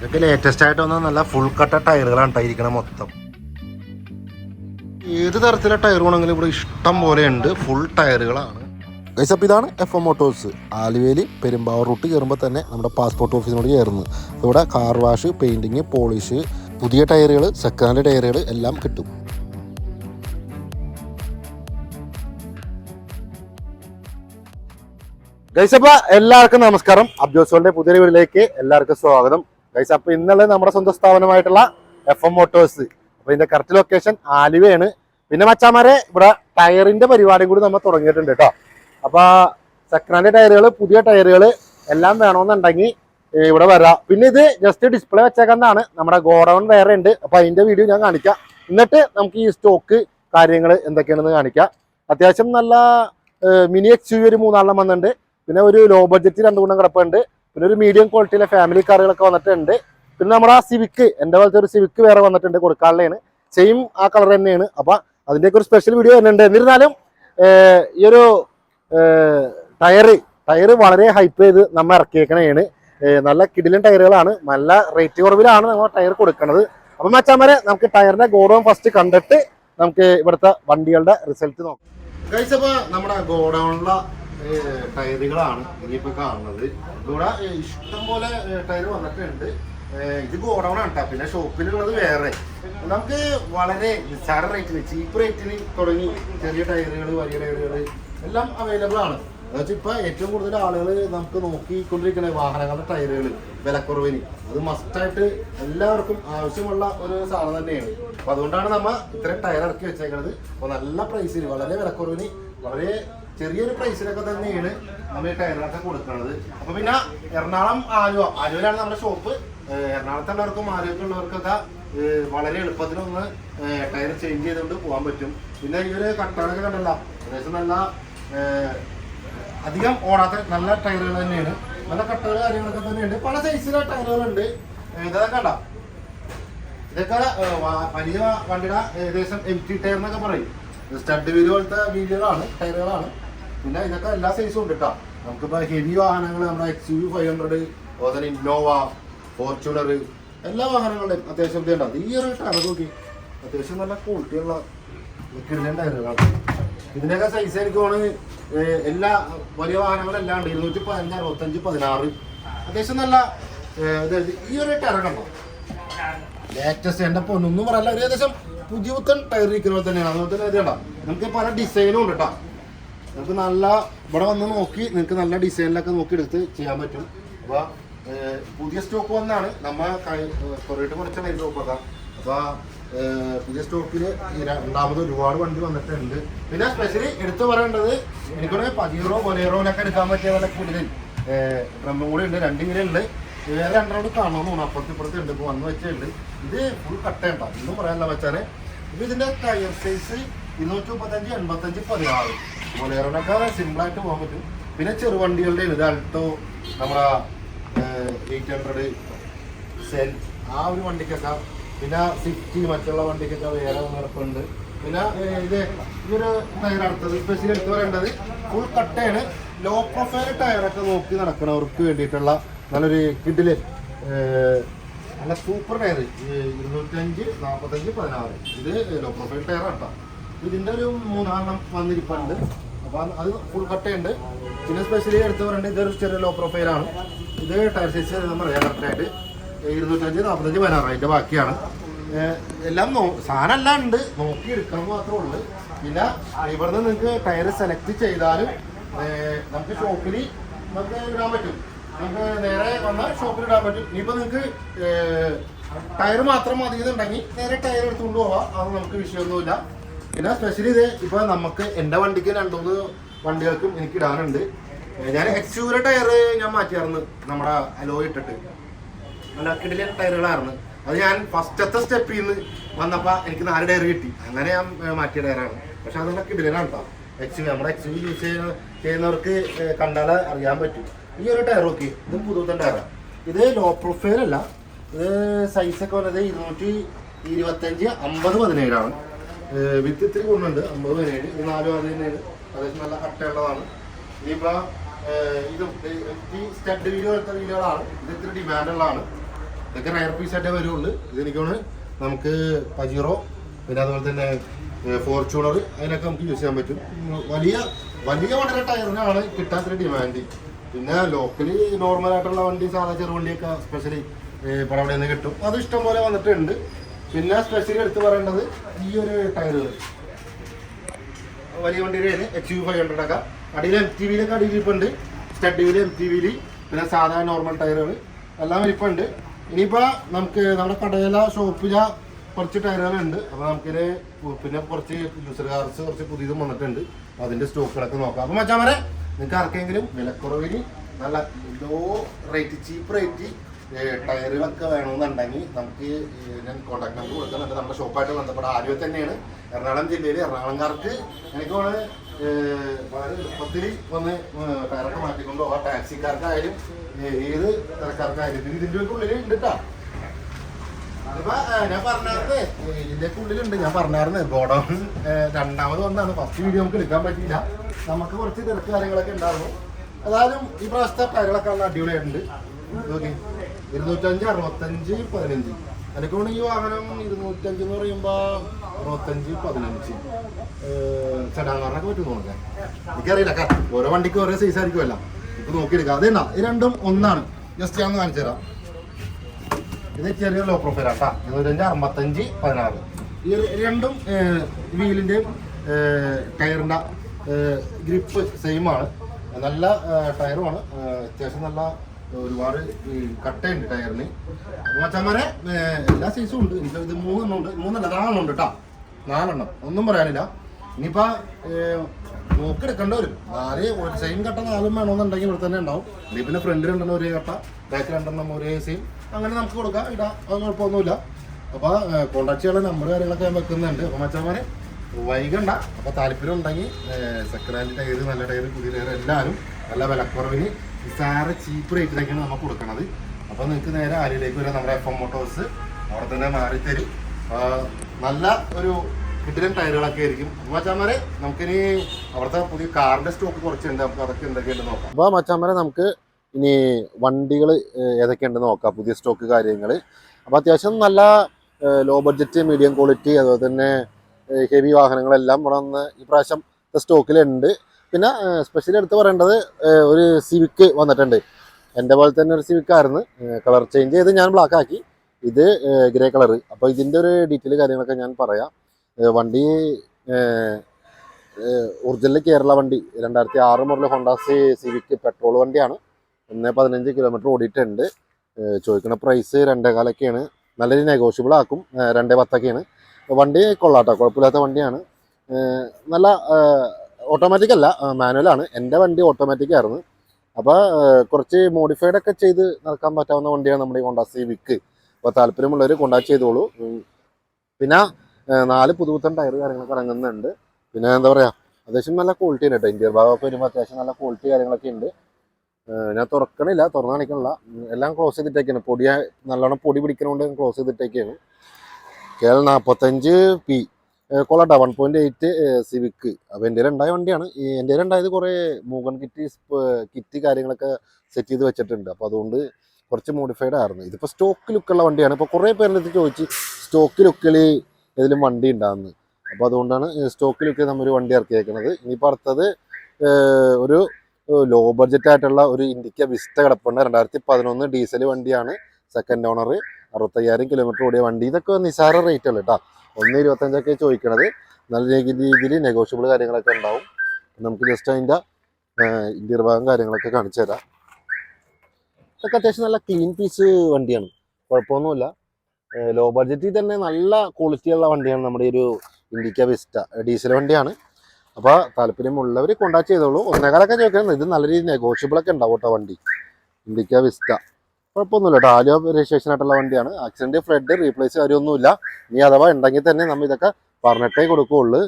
ഇതൊക്കെ ലേറ്റസ്റ്റ് ആയിട്ട് വന്ന നല്ല ഫുൾ കട്ട ടയറുകളാണ് ടയിരിക്കണം മൊത്തം. ഏത് തരത്തിലെ ടയർ വേണമെങ്കിലും ഇവിടെ ഇഷ്ടം പോലെ ഉണ്ട് ഫുൾ ടയറുകളാണ്. ഗൈസ് ഇതാണ് എഫ് എം മോട്ടോഴ്സ് ആലുവേലി പെരുമ്പാവൂർ റൂട്ട് കയറുമ്പോൾ തന്നെ നമ്മുടെ പാസ്പോർട്ട് ഓഫീസിനോട് കയറുന്നത്. ഇവിടെ കാർ വാഷ് പെയിന്റിങ് പോളിഷ് പുതിയ ടയറുകൾ സെക്കൻഡ് ഹാൻഡ് ടയറുകൾ എല്ലാം കിട്ടും. ഗൈസപ്പ എല്ലാവർക്കും നമസ്കാരം. അബ്ജോസോളിന്റെ പുതിയ വീട്ടിലേക്ക് എല്ലാവർക്കും സ്വാഗതം. ഗൈസ് അപ്പൊ ഇന്നലെ നമ്മുടെ സ്വന്തം സ്ഥാപനമായിട്ടുള്ള എഫ് എം മോട്ടോഴ്സ് അപ്പൊ ഇതിന്റെ കറക്റ്റ് ലൊക്കേഷൻ ആലുവയാണ്. പിന്നെ മച്ചാമാരെ ഇവിടെ ടയറിന്റെ പരിപാടിയും കൂടി നമ്മൾ തുടങ്ങിയിട്ടുണ്ട് കേട്ടോ. അപ്പൊ സെക്കൻഡ് ഹാൻഡ് ടയറുകൾ പുതിയ ടയറുകൾ എല്ലാം വേണമെന്നുണ്ടെങ്കിൽ ഇവിടെ വരാം. പിന്നെ ഇത് ജസ്റ്റ് ഡിസ്പ്ലേ വെച്ചേക്കുന്നതാണ്. നമ്മുടെ ഗോഡൗൺ വേറെ ഉണ്ട്. അപ്പൊ അതിന്റെ വീഡിയോ ഞാൻ കാണിക്കാം. എന്നിട്ട് നമുക്ക് ഈ സ്റ്റോക്ക് കാര്യങ്ങൾ എന്തൊക്കെയാണെന്ന് കാണിക്കാം. അത്യാവശ്യം നല്ല മിനി എക്സ് യു ഒരു മൂന്നാലെണ്ണം വന്നിട്ടുണ്ട്. പിന്നെ ഒരു ലോ ബഡ്ജറ്റ് രണ്ടു ഗുണം കിടപ്പുണ്ട്. പിന്നെ ഒരു മീഡിയം ക്വാളിറ്റിയിലെ ഫാമിലി കാറുകളൊക്കെ വന്നിട്ടുണ്ട്. പിന്നെ നമ്മുടെ ആ സിവിക്ക് എന്റെ പോലത്തെ ഒരു സിവിക്ക് വേറെ വന്നിട്ടുണ്ട് കൊടുക്കാനുള്ളതാണ് സെയിം ആ കളർ തന്നെയാണ്. അപ്പൊ അതിന്റെയൊക്കെ ഒരു സ്പെഷ്യൽ വീഡിയോ വരുന്നുണ്ട്. എന്നിരുന്നാലും ഈ ഒരു ടയറ് ടയറ് വളരെ ഹൈപ്പ് ചെയ്ത് നമ്മൾ ഇറക്കിയേക്കണേണ്. നല്ല കിടിലൻ ടയറുകളാണ് നല്ല റേറ്റ് കുറവിലാണ് നമ്മൾ ടയർ കൊടുക്കുന്നത് അപ്പം മച്ചാമാരെ നമുക്ക് ടയറിന്റെ ഗോഡൗൺ ഫസ്റ്റ് കണ്ടിട്ട് നമുക്ക് ഇവിടുത്തെ വണ്ടികളുടെ റിസൾട്ട് നോക്കാം. കഴിച്ചപ്പോൾ നമ്മുടെ ഗോഡൗണിലെ ടയറുകളാണ് ഇനിയിപ്പോ കാണുന്നത്. ഇവിടെ ഇഷ്ടം പോലെ ടയർ വന്നിട്ടുണ്ട്. ഇത് ഗോഡൗൺ ആണ് പിന്നെ ഷോപ്പിലുള്ളത് വേറെ. നമുക്ക് വളരെ നിസ്സാര റേറ്റിൽ ചീപ്പ് റേറ്റിൽ തുടങ്ങി ചെറിയ ടയറുകൾ വലിയ ടയറുകൾ എല്ലാം അവൈലബിൾ ആണ്. എന്നുവെച്ചാൽ ഇപ്പൊ ഏറ്റവും കൂടുതൽ ആളുകൾ നമുക്ക് നോക്കിക്കൊണ്ടിരിക്കുന്ന വാഹനങ്ങളുടെ ടയറുകൾ വിലക്കുറവിന്. അത് മസ്റ്റായിട്ട് എല്ലാവർക്കും ആവശ്യമുള്ള ഒരു സാധനം തന്നെയാണ്. അപ്പൊ അതുകൊണ്ടാണ് നമ്മ ഇത്രയും ടയർ ഇറക്കി വെച്ചേക്കുന്നത് അപ്പൊ നല്ല പ്രൈസിന് വളരെ വിലക്കുറവിന് വളരെ ചെറിയൊരു പ്രൈസിലൊക്കെ തന്നെയാണ് നമ്മൾ ഈ ടയറിനൊക്കെ കൊടുക്കുന്നത് അപ്പൊ പിന്നെ എറണാകുളം ആലുവ. ആലുവയിലാണ് നമ്മുടെ ഷോപ്പ് എറണാകുളത്തുള്ളവർക്കും ആലുവക്കുള്ളവർക്കൊക്കെ വളരെ വളരെ എളുപ്പത്തിലൊന്ന് ടയർ ചേഞ്ച് ചെയ്തുകൊണ്ട് പോകാൻ പറ്റും. പിന്നെ ഈ ഒരു കട്ടാണൊക്കെ കണ്ടല്ല. ഏകദേശം നല്ല അധികം ഓടാത്ത നല്ല ടയറുകൾ തന്നെയാണ്. നല്ല കട്ടകൾ കാര്യങ്ങളൊക്കെ തന്നെയുണ്ട്. പല സൈസിലെ ടയറുകളുണ്ട് ഇതൊക്കെ കണ്ട? ഇതൊക്കെ വലിയ വണ്ടിയുടെ ഏകദേശം എം ടി ടയർ എന്നൊക്കെ പറയും. സ്റ്റഡ് വീൽ പോലത്തെ വീലുകളാണ് ടയറുകളാണ് പിന്നെ ഇതൊക്കെ എല്ലാ സൈസും ഉണ്ട് കേട്ടോ നമുക്കിപ്പോ ഹെവി വാഹനങ്ങൾ നമ്മുടെ എക്സ് യു ഫൈവ് ഹൺഡ്രഡ് അതുപോലെ ഇന്നോവ ഫോർച്യൂണർ എല്ലാ വാഹനങ്ങളുടെയും അത്യാവശ്യം ഉണ്ടാവും ഈ ഒരു ടയർ നോക്കി. അത്യാവശ്യം നല്ല ക്വാളിറ്റിയുള്ള കിടിലൻ ടയറുകളാണ് ഇതിനൊക്കെ സൈസ് എനിക്കാണ് എല്ലാ വലിയ വാഹനങ്ങളെല്ലാം ഉണ്ട്. ഇരുന്നൂറ്റി പതിനഞ്ച് അറുപത്തഞ്ച് പതിനാറ്. അത്യാവശ്യം നല്ല ഈ ഒരു ടയർ കണ്ടോ? ലേറ്റസ്റ്റ് എന്റെ പൊന്നൊന്നും പറയല്ല ഒരു ഏകദേശം പുതിയ പുത്തൻ ടയർ ഇരിക്കുന്ന പോലെ തന്നെയാണ്. അതുപോലെ തന്നെ ഇത് നമുക്ക് പല ഡിസൈനും ഉണ്ട് കേട്ടോ നമുക്ക് നല്ല ഇവിടെ വന്ന് നോക്കി നിങ്ങൾക്ക് നല്ല ഡിസൈനിലൊക്കെ നോക്കി എടുത്ത് ചെയ്യാൻ പറ്റും. അപ്പോൾ പുതിയ സ്റ്റോക്ക് വന്നാണ്. നമ്മ കുറേട്ട് കുറച്ചാണ് ഇത് നോക്കുക അപ്പോൾ പുതിയ സ്റ്റോക്കിൽ രണ്ടാമത് ഒരുപാട് വണ്ടി വന്നിട്ടുണ്ട്. പിന്നെ സ്പെഷ്യലി എടുത്തു പറയേണ്ടത് എനിക്കൊരു പതിയറോ ബൊലേറോയിലൊക്കെ എടുക്കാൻ പറ്റിയ നല്ല കൂടുതൽ. ഡ്രമ്മും കൂടി ഉണ്ട് രണ്ട് ഉണ്ട്. വേറെ രണ്ടെണ്ണം കാണാമെന്ന് തോന്നുന്നു. അപ്പുറത്ത് ഇപ്പുറത്ത് ഉണ്ട് ഇപ്പോൾ വന്ന് വെച്ചുണ്ട്. ഇത് ഫുൾ കട്ടയുണ്ടോ ഇന്നും പറയാനുള്ള വെച്ചാൽ ഇത് ഇതിന്റെ ടയർ സൈസ് ഇരുന്നൂറ്റി മുപ്പത്തഞ്ച് എൺപത്തഞ്ച് പതിനാറ്. ബൊലേറോനൊക്കെ സിമ്പിളായിട്ട് പോകാൻ പറ്റും. പിന്നെ ചെറുവണ്ടികളുടെ ഇത് അൾട്ടോ നമ്മുടെ എയ്റ്റ് ഹൺഡ്രഡ് സെൽ ആ ഒരു വണ്ടിക്കൊക്കെ പിന്നെ സിറ്റി മറ്റുള്ള വണ്ടിക്കൊക്കെ വേറെ നടപ്പുണ്ട്. പിന്നെ ഇത് ഈ ടയർ അടുത്തത്. സ്പെഷ്യൽ എടുത്ത് പറയേണ്ടത് ഫുൾ കട്ടയാണ്. ലോ പ്രൊഫൈൽ ടയറൊക്കെ നോക്കി നടക്കണവർക്ക് വേണ്ടിയിട്ടുള്ള നല്ലൊരു കിഡിൽ നല്ല സൂപ്പർ ടയർ ഇരുന്നൂറ്റഞ്ച് നാൽപ്പത്തഞ്ച് പതിനാറ്. ഇത് ലോ പ്രൊഫൈൽ ടയർ കേട്ടോ ഇതിന്റെ ഒരു മൂന്നാലെണ്ണം വന്നിരിപ്പുണ്ട്. അപ്പൊ അത് ഫുൾ കട്ടയുണ്ട്. പിന്നെ സ്പെഷ്യലി എടുത്ത് പറയേണ്ടത് ഇതൊരു ചെറിയ ലോ പ്രൊഫൈലാണ് ഇത് ടയർ സൈസ് നമ്മൾ പറയാം കറക്റ്റായിട്ട് ഇരുന്നൂറ്റഞ്ച് നാൽപ്പത്തഞ്ച് പതിനാറ് അതിന്റെ ബാക്കിയാണ്. എല്ലാം സാധനം എല്ലാം ഉണ്ട്. നോക്കി എടുക്കണം മാത്രമേ ഉള്ളൂ. പിന്നെ ഇവിടുന്ന് നിങ്ങൾക്ക് ടയർ സെലക്ട് ചെയ്താലും നമുക്ക് ഷോപ്പിൽ നമുക്ക് ഇടാൻ പറ്റും. നമുക്ക് നേരെ വന്നാൽ ഷോപ്പിൽ ഇടാൻ പറ്റും. ഇനിയിപ്പോൾ നിങ്ങൾക്ക് ടയർ മാത്രം മതി നേരെ ടയർ എടുത്തുകൊണ്ട് പോവാം. അത് നമുക്ക് വിഷയമൊന്നുമില്ല. പിന്നെ സ്പെഷ്യലി ഇത് ഇപ്പൊ നമുക്ക് എന്റെ വണ്ടിക്ക് രണ്ടുമൂന്ന് വണ്ടികൾക്കും എനിക്ക് ഇടാനുണ്ട്. ഞാൻ എക്സ്യൂര ടയർ ഞാൻ മാറ്റിയായിരുന്നു നമ്മുടെ അലോ ഇട്ടിട്ട്. നല്ല ടയറുകളായിരുന്നു അത് ഞാൻ ഫസ്റ്റത്തെ സ്റ്റെപ്പിൽ നിന്ന് വന്നപ്പോൾ എനിക്ക് നാല് ടയർ കിട്ടി. അങ്ങനെ ഞാൻ മാറ്റിയ ടയറാണ് പക്ഷെ അതുകൊണ്ട് കിടിലാണ് കേട്ടോ എക്സ് നമ്മുടെ എക്സ് യൂസ് ചെയ്യുന്ന ചെയ്യുന്നവർക്ക് കണ്ടാൽ അറിയാൻ പറ്റും. ഈ ഒരു ടയർ നോക്കി. ഇത് പുതുത്തൻ ടയറാണ് ഇത് ലോ പ്രൊഫൈൽ അല്ല. ഇത് സൈസൊക്കെ വന്നത് ഇരുന്നൂറ്റി ഇരുപത്തഞ്ച് അമ്പത് പതിനേഴാണ്. വിത്ത് ഇത്തിരി കൂടുന്നുണ്ട്. അമ്പത് പതിനേഴ് ഇത് നാലും അത് തന്നെയാണ്. അത്യാവശ്യം നല്ല കട്ടയുള്ളതാണ് ഇനിയിപ്പോൾ ഇത് ഈ സ്റ്റഡ് വീഡിയോ എടുത്ത വീഡിയോകളാണ്. ഇത് ഇത്തിരി ഡിമാൻഡുള്ളതാണ്. ഇതൊക്കെ റയർ പീസ് ആയിട്ടേ വരുള്ളൂ. ഇതെനിക്കാണ് നമുക്ക് പജീറോ പിന്നെ അതുപോലെ തന്നെ ഫോർച്യൂണർ അതിനൊക്കെ നമുക്ക് യൂസ് ചെയ്യാൻ പറ്റും. വലിയ വലിയ വളരെ ടയറിനാണ് കിട്ടാത്തൊരു ഡിമാൻഡ് പിന്നെ ലോക്കലി നോർമൽ ആയിട്ടുള്ള വണ്ടി സാധാ ചെറുവണ്ടിയൊക്കെ സ്പെഷ്യലി ഇപ്പോൾ അവിടെ നിന്ന് കിട്ടും. അത് ഇഷ്ടം പോലെ വന്നിട്ടുണ്ട്. പിന്നെ സ്പെഷ്യലി എടുത്ത് പറയേണ്ടത് ഈ ഒരു ടയറുകൾ വലിയ വണ്ടിയുടെ എച്ച് യു ഫൈവ് ഹൺഡ്രഡ് ഒക്കെ. അടിയിൽ എം ടി വിയിലൊക്കെ അടിയിൽ ഇരിപ്പുണ്ട് സ്റ്റഡ് വീൽ എം ടി വിയിൽ പിന്നെ സാധാരണ നോർമൽ ടയറുകൾ എല്ലാം ഇരിപ്പുണ്ട് ഇനിയിപ്പോൾ നമുക്ക് നമ്മുടെ കടയില ഷോപ്പില കുറച്ച് ടയറുകളുണ്ട് അപ്പോൾ നമുക്കിത് പിന്നെ കുറച്ച് യൂസർ കാർസ് കുറച്ച് പുതിയതും വന്നിട്ടുണ്ട്. അതിന്റെ സ്റ്റോക്കുകളൊക്കെ നോക്കാം. അപ്പോൾ മച്ചാമറേ നിങ്ങൾക്ക് ആർക്കെങ്കിലും വിലക്കുറവിന് നല്ല ലോ റേറ്റ് ചീപ്പ് റേറ്റ് ടയറുകളൊക്കെ വേണമെന്നുണ്ടെങ്കിൽ നമുക്ക് ഞാൻ കോൺടാക്ട് നമ്പർ കൊടുക്കുന്നുണ്ട് നമ്മുടെ ഷോപ്പായിട്ട് ബന്ധപ്പെട്ട ആലുവ തന്നെയാണ്. എറണാകുളം ജില്ലയിൽ എറണാകുളംകാർക്ക് എനിക്ക് വേണം ഒത്തിരി വന്ന് ടയറൊക്കെ മാറ്റിക്കൊണ്ടോ ആ ടാക്സിക്കാർക്കായാലും ഏത് തരക്കാർക്കായാലും. ഇത് ഇതിന്റെ ഉള്ളിൽ ഉണ്ട് കേട്ടോ ഞാൻ പറഞ്ഞാർന്ന് ഇതിന്റെ ഉള്ളിലുണ്ട്. ഞാൻ പറഞ്ഞാർന്ന് ഗോഡൗൺ രണ്ടാമത് വന്നാണ് ഫസ്റ്റ് വീഡിയോ നമുക്ക് എടുക്കാൻ പറ്റിയില്ല. നമുക്ക് കുറച്ച് തിരക്ക് കാര്യങ്ങളൊക്കെ ഉണ്ടായിരുന്നു. അതായാലും ഈ പ്രാവശ്യത്തെ നല്ല അടിപൊളിയായിട്ടുണ്ട്. നോക്കി. ഇരുന്നൂറ്റഞ്ച് അറുപത്തഞ്ച് പതിനഞ്ച്. എനിക്കൊണ്ട് ഈ വാഹനം ഇരുന്നൂറ്റഞ്ച് എന്ന് പറയുമ്പോ അറുപത്തഞ്ച് പതിനഞ്ച്. ചടാങ്ങാറിനൊക്കെ പറ്റും നോക്കാൻ എനിക്കറിയില്ല ഓരോ വണ്ടിക്ക് ഓരോ സൈസ് ആയിരിക്കുമല്ല ഇപ്പൊ നോക്കിയെടുക്കാം. അതെന്നാ ഈ രണ്ടും ഒന്നാണ്. ജസ്റ്റ് ഞാൻ കാണിച്ചു തരാം ഇത് ചെറിയ ലോ പ്രൊഫൈൽ ആട്ടാ. ഇരുന്നൂറ്റഞ്ച് അമ്പത്തഞ്ച് പതിനാറ്. ഈ രണ്ടും വീലിന്റെ ടയറിന്റെ ഗ്രിപ്പ് സെയിം ആണ്. നല്ല ടയറുമാണ് അത്യാവശ്യം നല്ല ഒരുപാട് കട്ടയുണ്ട് ടയറിന്. മച്ചാമാരെ എല്ലാ സൈസും ഉണ്ട്. ഇത് മൂന്നെണ്ണം ഉണ്ട് മൂന്നല്ല നാലെണ്ണം ഉണ്ട് കേട്ടോ നാലെണ്ണം. ഒന്നും പറയാനില്ല. ഇനിയിപ്പോ നോക്കിയെടുക്കേണ്ട വരും. നാല് സെയിം കട്ട നാലും വേണമെന്നുണ്ടെങ്കിൽ ഇവിടെ തന്നെ ഉണ്ടാവും. ഇനി പിന്നെ ഫ്രണ്ട് രണ്ടെണ്ണം ഒരേ കട്ട ബാക്ക് രണ്ടെണ്ണം ഒരേ സെയിം അങ്ങനെ നമുക്ക് കൊടുക്കാം. ഇടാം. അത് കുഴപ്പമൊന്നുമില്ല. അപ്പോൾ കോൺടാക്ട് ചെയ്യാനുള്ള നമ്പർ കാര്യങ്ങളൊക്കെ ഞാൻ വെക്കുന്നുണ്ട്. അപ്പോൾ മച്ചാമാരെ വൈകണ്ട. അപ്പോൾ താല്പര്യം ഉണ്ടെങ്കിൽ സെക്കൻഡ് ഹാൻഡ് ടയർ നല്ല ടയർ പുതിയ ടയർ എല്ലാവരും നല്ല വിലക്കുറവിന് നിസ്സാര ചീപ്പ് റേറ്റിലേക്കാണ് നമ്മൾ കൊടുക്കുന്നത് അപ്പോൾ നിങ്ങൾക്ക് നേരെ ആലിയിലേക്ക് വരാം? നമ്മുടെ എഫ് എം മോട്ടോഴ്സ് അവിടെ തന്നെ മാറിത്തരും നല്ല ഒരു കിട്ടിലും ടയറുകളൊക്കെ ആയിരിക്കും. അപ്പോൾ മച്ചാമാരെ നമുക്കിനി അവിടുത്തെ പുതിയ കാറിന്റെ സ്റ്റോക്ക് കുറച്ചുണ്ട്. നമുക്ക് അതൊക്കെ എന്തൊക്കെയുണ്ട് നോക്കാം. അപ്പോൾ മച്ചാമാരെ നമുക്ക് ഇനി വണ്ടികൾ ഏതൊക്കെയുണ്ടെന്ന് നോക്കാം? പുതിയ സ്റ്റോക്ക് കാര്യങ്ങൾ അപ്പോൾ അത്യാവശ്യം നല്ല ലോ ബഡ്ജറ്റ് മീഡിയം ക്വാളിറ്റി അതുപോലെ തന്നെ ഹെവി വാഹനങ്ങളെല്ലാം ഇവിടെ നിന്ന് ഈ പ്രാവശ്യം സ്റ്റോക്കിലുണ്ട് പിന്നെ സ്പെഷ്യലി എടുത്ത് പറയേണ്ടത് ഒരു സിവിക്ക് വന്നിട്ടുണ്ട്. എന്റെ പോലെ തന്നെ ഒരു സിവിക്ക് ആയിരുന്നു. കളർ ചേഞ്ച് ചെയ്ത് ഞാൻ ബ്ലാക്ക് ആക്കി. ഇത് ഗ്രേ കളർ അപ്പോൾ ഇതിന്റെ ഒരു ഡീറ്റെയിൽ കാര്യങ്ങളൊക്കെ ഞാൻ പറയാം. വണ്ടി ഒറിജിനൽ കേരള വണ്ടി. രണ്ടായിരത്തി ആറ് മുതൽ ഹോണ്ടാസി സിവിക്ക് പെട്രോൾ വണ്ടിയാണ്. ഒന്ന് പതിനഞ്ച് കിലോമീറ്റർ ഓടിയിട്ടുണ്ട്. ചോദിക്കുന്ന പ്രൈസ് രണ്ടേകാലൊക്കെയാണ്. നല്ല രീതിയിൽ നെഗോഷ്യബിൾ ആക്കും. രണ്ടേ പത്തൊക്കെയാണ്. വണ്ടി കൊള്ളാട്ടോ. കുഴപ്പമില്ലാത്ത വണ്ടിയാണ്. നല്ല ഓട്ടോമാറ്റിക് അല്ല മാനുവലാണ് എന്റെ വണ്ടി ഓട്ടോമാറ്റിക് ആയിരുന്നു. അപ്പോൾ കുറച്ച് മോഡിഫൈഡ് ഒക്കെ ചെയ്ത് നടക്കാൻ പറ്റാവുന്ന വണ്ടിയാണ് നമ്മുടെ ഈ സി വിക്ക് അപ്പോൾ താല്പര്യമുള്ളവർ കോണ്ടാക്ട് ചെയ്തോളൂ. പിന്നെ നാല് പുതുപുത്തൻ ടയർ കാര്യങ്ങളൊക്കെ ഇറങ്ങുന്നുണ്ട് പിന്നെ എന്താ പറയുക അത്യാവശ്യം നല്ല ക്വാളിറ്റി ഉണ്ട് കേട്ടോ. ഇന്ത്യൻ ഭാഗമൊക്കെ വരുമ്പോൾ അത്യാവശ്യം നല്ല ക്വാളിറ്റി കാര്യങ്ങളൊക്കെ ഉണ്ട്. ഞാൻ തുറക്കണില്ല തുറന്നു കാണിക്കണില്ല. എല്ലാം ക്ലോസ് ചെയ്തിട്ടേക്കാണ്. പൊടിയായി നല്ലോണം പൊടി പിടിക്കണോണ്ട് ക്ലോസ് ചെയ്തിട്ടേക്കാണ്. കെ എൽ നാൽപ്പത്തഞ്ച് പി. കൊള്ളാട്ടോ വൺ പോയിന്റ് എയ്റ്റ് സിവിക്ക് അപ്പോൾ എന്റെ ഉണ്ടായ വണ്ടിയാണ്. ഈ എന്റെ ഉണ്ടായത് കുറേ മൂഗൺ കിറ്റ് കിറ്റ് കാര്യങ്ങളൊക്കെ സെറ്റ് ചെയ്ത് വെച്ചിട്ടുണ്ട്. അപ്പോൾ അതുകൊണ്ട് കുറച്ച് മോഡിഫൈഡ് ആയിരുന്നു. ഇതിപ്പോൾ സ്റ്റോക്ക് ലുക്കുള്ള വണ്ടിയാണ്. ഇപ്പോൾ കുറേ പേരുടെ അടുത്ത് ചോദിച്ച് സ്റ്റോക്ക് ലുക്കിൽ ഏതെങ്കിലും വണ്ടി ഉണ്ടാകുന്നത് അപ്പോൾ അതുകൊണ്ടാണ് സ്റ്റോക്ക് ലുക്കിൽ നമ്മൾ ഒരു വണ്ടി ഇറക്കിയേക്കുന്നത് ഇനിയിപ്പോൾ അടുത്തത് ഒരു ലോ ബഡ്ജറ്റ് ആയിട്ടുള്ള ഒരു ഇന്ത്യയ്ക്ക് വിസ്റ്റ കിടപ്പുണ്ട്. രണ്ടായിരത്തി പതിനൊന്ന് ഡീസൽ വണ്ടിയാണ്. സെക്കൻഡ് ഓണർ അറുപത്തയ്യായിരം കിലോമീറ്റർ ഓടിയ വണ്ടി. ഇതൊക്കെ നിസാര റേറ്റ് അല്ല കേട്ടോ ഒന്ന് ഇരുപത്തഞ്ചൊക്കെ ചോദിക്കണത്. നല്ല രീതിയിൽ നെഗോഷ്യബിൾ കാര്യങ്ങളൊക്കെ ഉണ്ടാവും. നമുക്ക് ജസ്റ്റ് അതിന്റെ ഇന്റീരിയർ ഭാഗം കാര്യങ്ങളൊക്കെ കാണിച്ചു തരാം. ഇതൊക്കെ അത്യാവശ്യം നല്ല ക്ലീൻ പീസ് വണ്ടിയാണ്. കുഴപ്പമൊന്നുമില്ല. ലോ ബഡ്ജറ്റിൽ തന്നെ നല്ല ക്വാളിറ്റിയുള്ള വണ്ടിയാണ് നമ്മുടെ ഒരു ഇൻഡിക്ക വിസ്റ്റ ഡീസൽ വണ്ടിയാണ്. അപ്പോൾ താല്പര്യമുള്ളവർ കോണ്ടാക്ട് ചെയ്തോളൂ. ഒന്നേകാലൊക്കെ ചോദിക്കുന്നത് ഇത് നല്ല രീതിയിൽ നെഗോഷ്യബിളൊക്കെ ഉണ്ടാവും കേട്ടോ വണ്ടി. ഇൻഡിക്ക വിസ്റ്റ കുഴപ്പമൊന്നുമില്ല കേട്ടോ. രജിസ്ട്രേഷൻ ആയിട്ടുള്ള വണ്ടിയാണ്. ആക്സിഡന്റ് ഫ്ലഡ് റീപ്ലേസ് കാര്യമൊന്നുമില്ല. ഇനി അഥവാ ഉണ്ടെങ്കിൽ തന്നെ നമ്മൾ ഇതൊക്കെ പറഞ്ഞിട്ടേ കൊടുക്കുകയുള്ളൂ.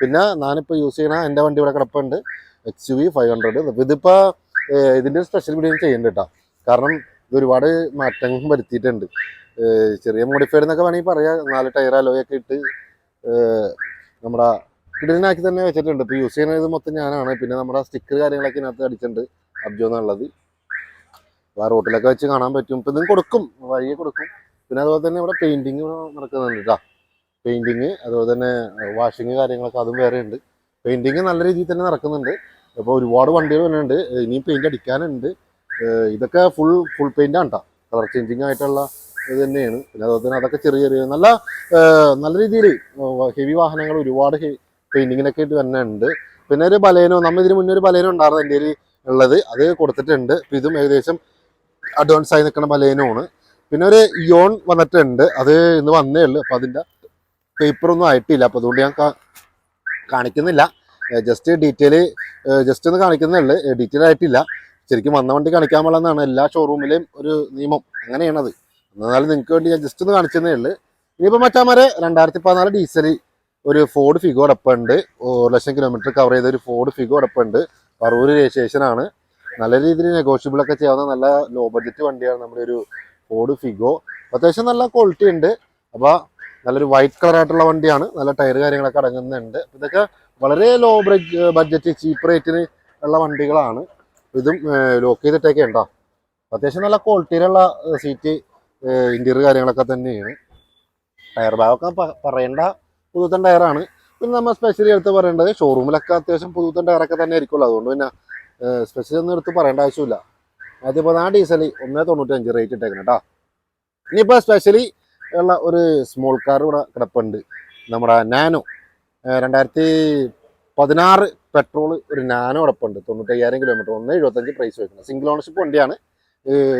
പിന്നെ ഞാനിപ്പോൾ യൂസ് ചെയ്യണ എന്റെ വണ്ടി ഇവിടെ കിടപ്പുണ്ട്. യു വി ഫൈവ് ഹൺഡ്രഡ് ഇതിപ്പോൾ ഇതിന്റെ സ്പെഷ്യൽ വീഡിയോ ചെയ്യുന്നുണ്ട് കേട്ടോ. കാരണം ഇത് ഒരുപാട് മാറ്റങ്ങൾ വരുത്തിയിട്ടുണ്ട്. ചെറിയ മോഡിഫൈഡ് എന്നൊക്കെ വേണമെങ്കിൽ പറയാം. നാല് ടയർ അലോയൊക്കെ ഇട്ട് നമ്മുടെ കിടലിനാക്കി തന്നെ വെച്ചിട്ടുണ്ട്. ഇപ്പോൾ യൂസ് ചെയ്യുന്നത് മൊത്തം ഞാനാണ്. പിന്നെ നമ്മുടെ സ്റ്റിക്കർ കാര്യങ്ങളൊക്കെ ഇതിനകത്ത് അടിച്ചിട്ടുണ്ട്. അബ്ജോ എന്നുള്ളത്. അപ്പോൾ ആ റോട്ടിലൊക്കെ വെച്ച് കാണാൻ പറ്റും. ഇപ്പം ഇതും കൊടുക്കും. വഴിയെ കൊടുക്കും. പിന്നെ അതുപോലെ തന്നെ ഇവിടെ പെയിന്റിങ് നടക്കുന്നുണ്ട് കേട്ടോ പെയിന്റിങ് അതുപോലെ തന്നെ വാഷിങ് കാര്യങ്ങളൊക്കെ അതും വേറെ ഉണ്ട്. പെയിന്റിങ് നല്ല രീതിയിൽ തന്നെ നടക്കുന്നുണ്ട്. അപ്പോൾ ഒരുപാട് വണ്ടികൾ വരുന്നുണ്ട് ഇനിയും പെയിന്റ് അടിക്കാനുണ്ട്. ഇതൊക്കെ ഫുൾ ഫുൾ പെയിന്റ് ആണ് കേട്ടോ കളർ ചേഞ്ചിങ് ആയിട്ടുള്ള ഇത് തന്നെയാണ്. പിന്നെ അതുപോലെ തന്നെ അതൊക്കെ ചെറിയ ചെറിയ നല്ല നല്ല രീതിയിൽ ഹെവി വാഹനങ്ങൾ ഒരുപാട് പെയിന്റിങ്ങിനൊക്കെ ആയിട്ട് തന്നെ ഉണ്ട് പിന്നെ ഒരു ബലേനോ നമ്മൾ ഇതിന് മുന്നേ ഒരു ബലേനോ ഉണ്ടായിരുന്നു എന്റെ ഉള്ളത്. അത് കൊടുത്തിട്ടുണ്ട്. ഇപ്പം ഇതും ഏകദേശം അഡ്വാൻസ് ആയി നിൽക്കുന്ന ബലേനോ ആണ് പിന്നെ ഒരു യോൺ വന്നിട്ടുണ്ട്. അത് ഇന്ന് വന്നേ ഉള്ളൂ. അപ്പം അതിന്റെ പേപ്പറൊന്നും ആയിട്ടില്ല. അപ്പോൾ അതുകൊണ്ട് ഞാൻ കാണിക്കുന്നില്ല. ജസ്റ്റ് ഡീറ്റെയിൽ ജസ്റ്റ് ഒന്ന് കാണിക്കുന്നേ ഉള്ളൂ. ഡീറ്റെയിൽ ആയിട്ടില്ല. ശരിക്കും വന്ന വണ്ടി കാണിക്കാൻ പാടില്ലെന്നാണ്. എല്ലാ ഷോറൂമിലെയും ഒരു നിയമം. അങ്ങനെയാണ് അത് എന്നാലും നിങ്ങൾക്ക് വേണ്ടി ഞാൻ ജസ്റ്റ് ഒന്ന് കാണിച്ചതേ ഉള്ളൂ. ഇനിയിപ്പോൾ മറ്റാമാരെ രണ്ടായിരത്തി പതിനാല് ഡീസൽ ഒരു ഫോർഡ് ഫിഗോ അടപ്പുണ്ട് ഒരു ലക്ഷം കിലോമീറ്റർ കവർ ചെയ്ത ഒരു ഫോർഡ് ഫിഗോ അടപ്പുണ്ട് പറവൂർ രജിസ്ട്രേഷൻ ആണ് നല്ല രീതിയിൽ നെഗോഷ്യബിൾ ഒക്കെ ചെയ്യാവുന്ന നല്ല ലോ ബഡ്ജറ്റ് വണ്ടിയാണ് നമ്മുടെ ഒരു ഫോർഡ് ഫിഗോ അത്യാവശ്യം നല്ല ക്വാളിറ്റി ഉണ്ട്. അപ്പോൾ നല്ലൊരു വൈറ്റ് കളർ ആയിട്ടുള്ള വണ്ടിയാണ്. നല്ല ടയർ കാര്യങ്ങളൊക്കെ അടങ്ങുന്നുണ്ട്. ഇതൊക്കെ വളരെ ലോ ബഡ്ജറ്റ് ചീപ്പ് റേറ്റിന് ഉള്ള വണ്ടികളാണ്. ഇതും ലോക്ക് ചെയ്തിട്ടൊക്കെ ഉണ്ടോ? അത്യാവശ്യം നല്ല ക്വാളിറ്റിയിലുള്ള സീറ്റ് ഇന്റീരിയർ കാര്യങ്ങളൊക്കെ തന്നെയാണ്. ടയർ ഭാഗമൊക്കെ പറയേണ്ട പുതുത്തൻ ടയറാണ് പിന്നെ നമ്മൾ സ്പെഷ്യലി എടുത്ത് പറയേണ്ടത് ഷോറൂമിലൊക്കെ അത്യാവശ്യം പുതുത്തൻ ടയറൊക്കെ തന്നെ ആയിരിക്കുമല്ലോ അതുകൊണ്ട് പിന്നെ സ്പെഷ്യൽ ഒന്നും എടുത്ത് പറയേണ്ട ആവശ്യമില്ല. ആദ്യം ആ ഡീസൽ ഒന്നേ തൊണ്ണൂറ്റഞ്ച് റേറ്റ് ഇട്ടേക്കണം കേട്ടോ ഇനിയിപ്പോൾ സ്പെഷ്യലി ഉള്ള ഒരു സ്മോൾ കാർ ഇവിടെ കിടപ്പുണ്ട്. നമ്മുടെ നാനോ. രണ്ടായിരത്തി പതിനാറ് പെട്രോൾ ഒരു നാനോ കിടപ്പുണ്ട്. തൊണ്ണൂറ്റയ്യായിരം കിലോമീറ്റർ ഒന്ന് എഴുപത്തഞ്ച് പ്രൈസ് വയ്ക്കുന്നത് സിംഗിൾ ഓണർഷിപ്പ് വണ്ടിയാണ്.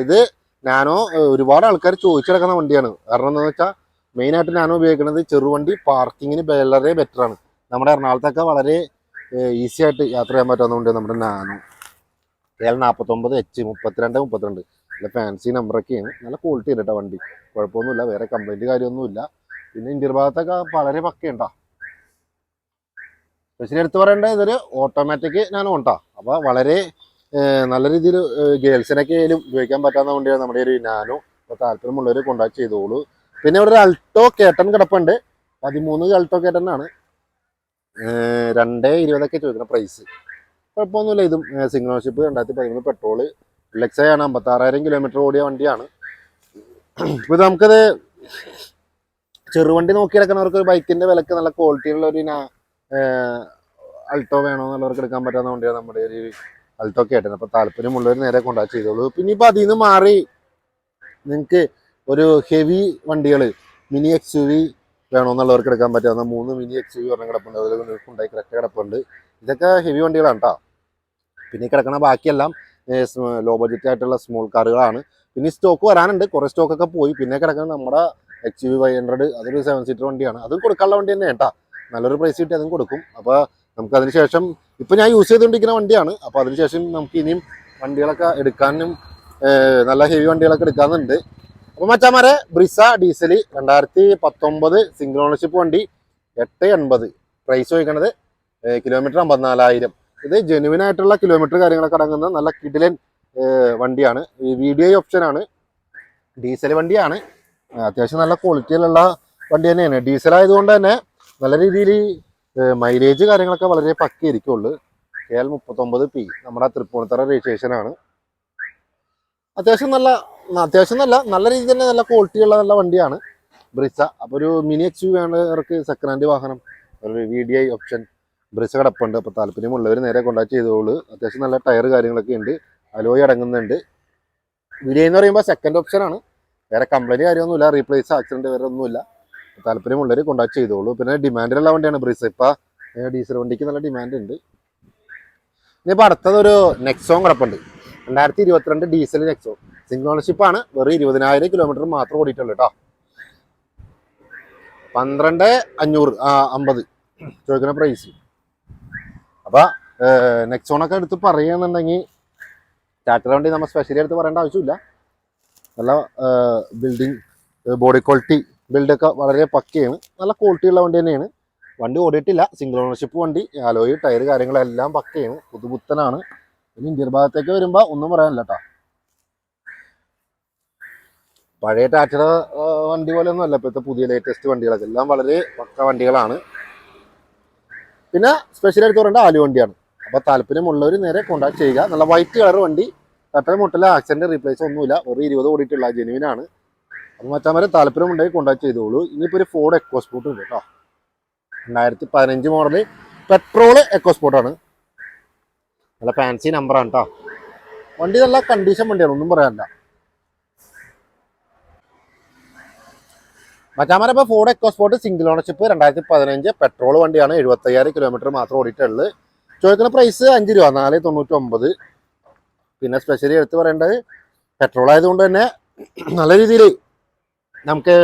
ഇത് നാനോ ഒരുപാട് ആൾക്കാർ ചോദിച്ചു കിടക്കുന്ന വണ്ടിയാണ്. കാരണം എന്താണെന്ന് വെച്ചാൽ മെയിനായിട്ട് നാനോ ഉപയോഗിക്കുന്നത് ചെറുവണ്ടി പാർക്കിങ്ങിന് വളരെ ബെറ്ററാണ് നമ്മുടെ എറണാകുളത്തൊക്കെ വളരെ ഈസി ആയിട്ട് യാത്ര ചെയ്യാൻ പറ്റാത്തതുകൊണ്ട് നമ്മുടെ നാനോ. എൽ നാൽപ്പത്തൊമ്പത് എച്ച് മുപ്പത്തിരണ്ട് മുപ്പത്തിരണ്ട്. നല്ല ഫാൻസി നമ്പറൊക്കെയാണ് നല്ല ക്വാളിറ്റി ഉണ്ട് കേട്ടോ വണ്ടി. കുഴപ്പമൊന്നുമില്ല. വേറെ കംപ്ലൈന്റ് കാര്യമൊന്നുമില്ല. പിന്നെ ഇന്ത്യൻ ഭാഗത്തൊക്കെ വളരെ പക്കയുണ്ടോ. സ്പെഷ്യലി എടുത്ത് പറയേണ്ട ഇതൊരു ഓട്ടോമാറ്റിക് ഞാൻ ഉണ്ടാ അപ്പോൾ വളരെ നല്ല രീതിയിൽ ഗേൾസിനൊക്കെ ആയാലും ഉപയോഗിക്കാൻ പറ്റാവുന്ന വണ്ടിയാണ് നമ്മുടെ ഒരു നാനോ. അപ്പോൾ താല്പര്യമുള്ളവർ കോണ്ടാക്ട് ചെയ്തോളൂ. പിന്നെ ഇവിടെ ഒരു അൾട്ടോ കേട്ടൻ കിടപ്പുണ്ട്. പതിമൂന്ന് അൾട്ടോ കേട്ടനാണ്. രണ്ട് ഇരുപതൊക്കെ ചോദിക്കുന്ന പ്രൈസ് കുഴപ്പമൊന്നുമില്ല. ഇതും സിംഗിൾ ഓണർഷിപ്പ് രണ്ടായിരത്തി പതിമൂന്ന് പെട്രോൾ ആണ് അമ്പത്താറായിരം കിലോമീറ്റർ ഓടിയ വണ്ടിയാണ്. ഇപ്പൊ നമുക്കത് ചെറുവണ്ടി നോക്കി എടുക്കുന്നവർക്ക് ഒരു ബൈക്കിന്റെ വിലക്ക് നല്ല ക്വാളിറ്റിയുള്ള ഒരു അൾട്ടോ വേണമെന്നുള്ളവർക്ക് എടുക്കാൻ പറ്റാവുന്ന വണ്ടിയാണ് നമ്മുടെ ഒരു അൾട്ടോ കേട്ടത് അപ്പോൾ താല്പര്യമുള്ളവർ നേരെ കോണ്ടാക്ട് ചെയ്തോളൂ. പിന്നെ ഇപ്പോൾ അതിൽ നിന്ന് മാറി നിങ്ങൾക്ക് ഒരു ഹെവി വണ്ടികൾ മിനി എക്സ് യു വി വേണമെന്നുള്ളവർക്ക് എടുക്കാൻ പറ്റാവുന്ന മൂന്ന് മിനി എക്സ് യു പറഞ്ഞ കിടപ്പുണ്ട്. അതുപോലെ ഉണ്ടായി കറക്റ്റ് കിടപ്പുണ്ട്. ഇതൊക്കെ ഹെവി വണ്ടികളാണ് കേട്ടോ പിന്നെ കിടക്കണ ബാക്കിയെല്ലാം ലോ ബഡ്ജറ്റ് ആയിട്ടുള്ള സ്മോൾ കാറുകളാണ്. പിന്നെ സ്റ്റോക്ക് വരാനുണ്ട്. കുറേ സ്റ്റോക്കൊക്കെ പോയി. പിന്നെ കിടക്കുന്നത് നമ്മുടെ എക്സ് യു ഫൈവ് ഹൺഡ്രഡ് അതൊരു സെവൻ സീറ്റർ വണ്ടിയാണ്. അതും കൊടുക്കാനുള്ള വണ്ടി തന്നെ കേട്ടോ നല്ലൊരു പ്രൈസ് കിട്ടി അതും കൊടുക്കും. അപ്പോൾ നമുക്ക് അതിനുശേഷം ഇപ്പം ഞാൻ യൂസ് ചെയ്തുകൊണ്ടിരിക്കുന്ന വണ്ടിയാണ്. അപ്പോൾ അതിനുശേഷം നമുക്ക് ഇനിയും വണ്ടികളൊക്കെ എടുക്കാനും നല്ല ഹെവി വണ്ടികളൊക്കെ എടുക്കാനുണ്ട്. അപ്പോൾ മച്ചാമാരെ ബ്രിസ ഡീസൽ രണ്ടായിരത്തി പത്തൊമ്പത് സിംഗിൾ ഓണർഷിപ്പ് വണ്ടി എട്ട് എൺപത്. പ്രൈസ് ചോദിക്കണത് കിലോമീറ്റർ അമ്പത്തിനാലായിരം. ഇത് ജെനുവിൻ ആയിട്ടുള്ള കിലോമീറ്റർ കാര്യങ്ങളൊക്കെ അടങ്ങുന്ന നല്ല കിഡിലൻ വണ്ടിയാണ്. ഈ വി ഡി ഐ ഓപ്ഷനാണ് ഡീസൽ വണ്ടിയാണ്. അത്യാവശ്യം നല്ല ക്വാളിറ്റിയിലുള്ള വണ്ടി തന്നെയാണ്. ഡീസൽ ആയതുകൊണ്ട് തന്നെ നല്ല രീതിയിൽ മൈലേജ് കാര്യങ്ങളൊക്കെ വളരെ പക്കയിരിക്കുള്ളൂ. കെ എൽ മുപ്പത്തൊമ്പത് പി നമ്മുടെ തൃപ്പൂണിത്തറ രജിസ്ട്രേഷൻ ആണ്. അത്യാവശ്യം നല്ല അത്യാവശ്യം നല്ല നല്ല രീതിയിൽ തന്നെ നല്ല ക്വാളിറ്റിയുള്ള നല്ല വണ്ടിയാണ്. ബ്രിസ. അപ്പോൾ ഒരു മിനി എക്സ് യു വേണ്ടവർക്ക് സെക്കൻഡ് ഹാൻഡ് വാഹനം. ഒരു V D I option Brezza കിടപ്പുണ്ട്. അപ്പോൾ താല്പര്യമുള്ളവർ നേരെ കോണ്ടാക്ട് ചെയ്തോളൂ. അത്യാവശ്യം നല്ല ടയർ കാര്യങ്ങളൊക്കെ ഉണ്ട്. അലോയി അടങ്ങുന്നുണ്ട്. വി ഡി ഐ എന്ന് പറയുമ്പോൾ സെക്കൻഡ് ഓപ്ഷനാണ് വേറെ കംപ്ലൈന്റ് കാര്യമൊന്നുമില്ല. റീപ്ലേസ് ആക്സിഡന്റ് വേറെ ഒന്നുമില്ല. താല്പര്യമുള്ളവർ കോണ്ടാക്ട് ചെയ്തോളൂ. പിന്നെ ഡിമാൻഡിലുള്ള വണ്ടിയാണ് ബ്രിസ. ഇപ്പം ഡീസൽ വണ്ടിക്ക് നല്ല ഡിമാൻഡ് ഉണ്ട്. ഇനിയിപ്പോൾ അടുത്തതൊരു നെക്സോൺ കിടപ്പുണ്ട്. രണ്ടായിരത്തി ഇരുപത്തിരണ്ട് ഡീസൽ നെക്സോ. സിംഗിൾ ഓണർഷിപ്പ് ആണ്. വെറും ഇരുപതിനായിരം കിലോമീറ്റർ മാത്രം ഓടിയിട്ടുള്ളൂ കേട്ടോ പന്ത്രണ്ട് അഞ്ഞൂറ് അമ്പത്. ചോദിക്കുന്ന പ്രൈസ് അപ്പൊ നെക്സോണൊക്കെ എടുത്ത് പറയുകയാണെന്നുണ്ടെങ്കിൽ ടാറ്റർ വണ്ടി നമ്മൾ സ്പെഷ്യലി എടുത്ത് പറയേണ്ട ആവശ്യമില്ല. നല്ല ബിൽഡിംഗ് ബോഡി ക്വാളിറ്റി ബിൽഡൊക്കെ വളരെ പക്കയാണ്. നല്ല ക്വാളിറ്റി ഉള്ള വണ്ടി തന്നെയാണ്. വണ്ടി ഓടിയിട്ടില്ല. സിംഗിൾ ഓണർഷിപ്പ് വണ്ടി ആലോയി ടയർ കാര്യങ്ങളെല്ലാം പക്കയാണ്. പുതുപുത്തനാണ്. പിന്നെ ഇന്ത്യൻ ഭാഗത്തേക്ക് ഒന്നും പറയാനില്ല കേട്ടോ പഴയ ടാറ്റയുടെ വണ്ടി പോലെ ഒന്നും അല്ല ഇപ്പോഴത്തെ പുതിയ ലേറ്റസ്റ്റ് വണ്ടികളൊക്കെ. എല്ലാം വളരെ പക്ക വണ്ടികളാണ്. പിന്നെ സ്പെഷ്യൽ ആയിട്ട് പറയേണ്ട ആലു വണ്ടിയാണ്. അപ്പോൾ താല്പര്യമുള്ളവർ നേരെ കോൺടാക്ട് ചെയ്യുക. നല്ല വൈറ്റ് കളർ വണ്ടി. തട്ടൽ മുട്ടല ആക്സിഡന്റ് റീപ്ലേസ് ഒന്നുമില്ല. ഒരു ഇരുപത് ഓടിയിട്ടുള്ള ജെനുവിനാണ് അപ്പം മച്ചാമാരെ താല്പര്യം ഉണ്ടെങ്കിൽ കോൺടാക്ട് ചെയ്തോളൂ. ഇനിയിപ്പോൾ ഒരു ഫോർഡ് എക്കോസ്പോർട്ട് ഉണ്ട് കേട്ടോ രണ്ടായിരത്തി പതിനഞ്ച് മോഡൽ പെട്രോൾ എക്കോസ്പോർട്ടാണ് നല്ല ഫാൻസി നമ്പറാണ് കേട്ടോ വണ്ടി നല്ല കണ്ടീഷൻ വണ്ടിയാണ് ഒന്നും പറയാനില്ല. മച്ചാമാരെ ഇപ്പോൾ ഫോർഡ് എക്കോസ്പോർട്ട് സിംഗിൾ ഓണർഷിപ്പ് രണ്ടായിരത്തി പതിനഞ്ച് പെട്രോൾ വണ്ടിയാണ് എഴുപത്തയ്യായിരം കിലോമീറ്റർ മാത്രം ഓടിയിട്ടുള്ളത്. ചോദിക്കുന്ന പ്രൈസ് അഞ്ച് രൂപ നാല് തൊണ്ണൂറ്റൊമ്പത്. പിന്നെ സ്പെഷ്യലി എടുത്ത് പറയേണ്ടത് പെട്രോൾ ആയതുകൊണ്ട് തന്നെ നല്ല രീതിയിൽ നമുക്ക്